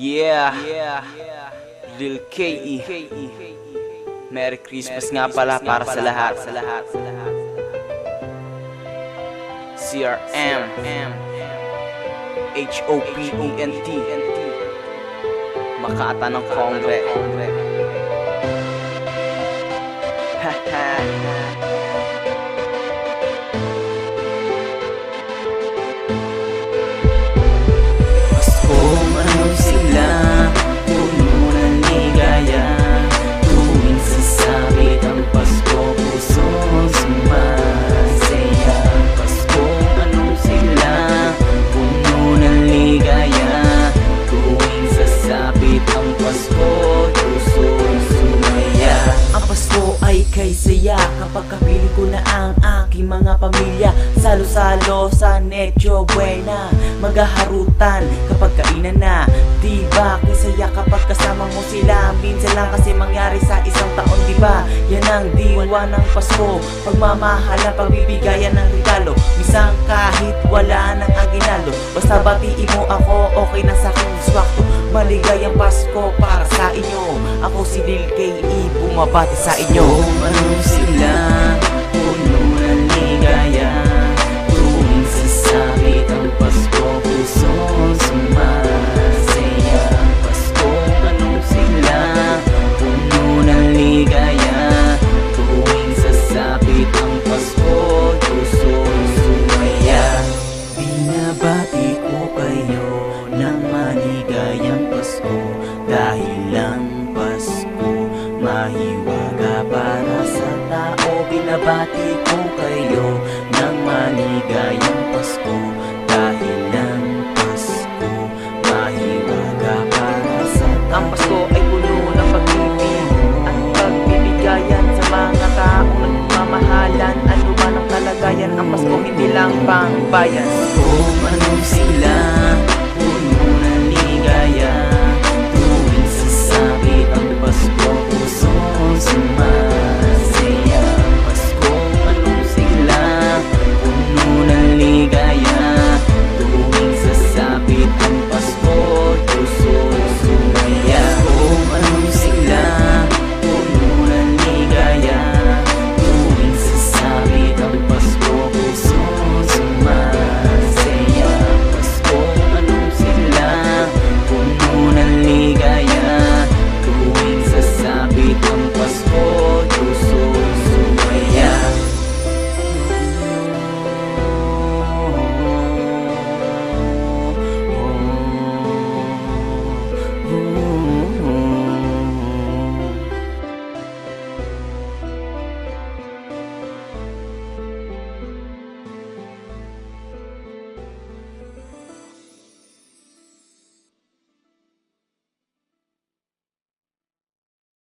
Yeah, yeah, Lil K.E. Merry Christmas nga pala para sa lahat, sa lahat. CRM, H-O-P-E-N-T, Makata ng Kongre. Pasko kapili ko na ang aking mga pamilya. Salo-salo sa Necho Buena. Magaharutan kapag kainan na. Diba? Kisaya kapag kasama mo sila. Minsan lang kasi mangyari sa isang taon Diba? Yan ang diwa ng Pasko. Pagmamahalan, pagbibigayan ng regalo. Minsan kahit wala ng aginaldo. Basta batiin mo ako, okay na sa akin swakto. Maligayang Pasko para sa inyo. Ako si Lil K.E. bumabati sa inyo sila, puno ng ligaya. Tuwing sasabit ang Pasko, puso sumasaya. Pasko, ano sila, puno ng ligaya. Tuwing sasabit ang Pasko, puso sumaya. Binabati ko kayo ng maligayang Pasko Dahil Binabati ko kayo ng maligayang Pasko. Dahil lang Pasko Mahiwaga para sa Ang Pasko ay puno ng pag-ibig. At pagbibigayan sa mga taong nagmamahalan Ano man ang kalagayan. Ang Pasko hindi lang pang bayan Kung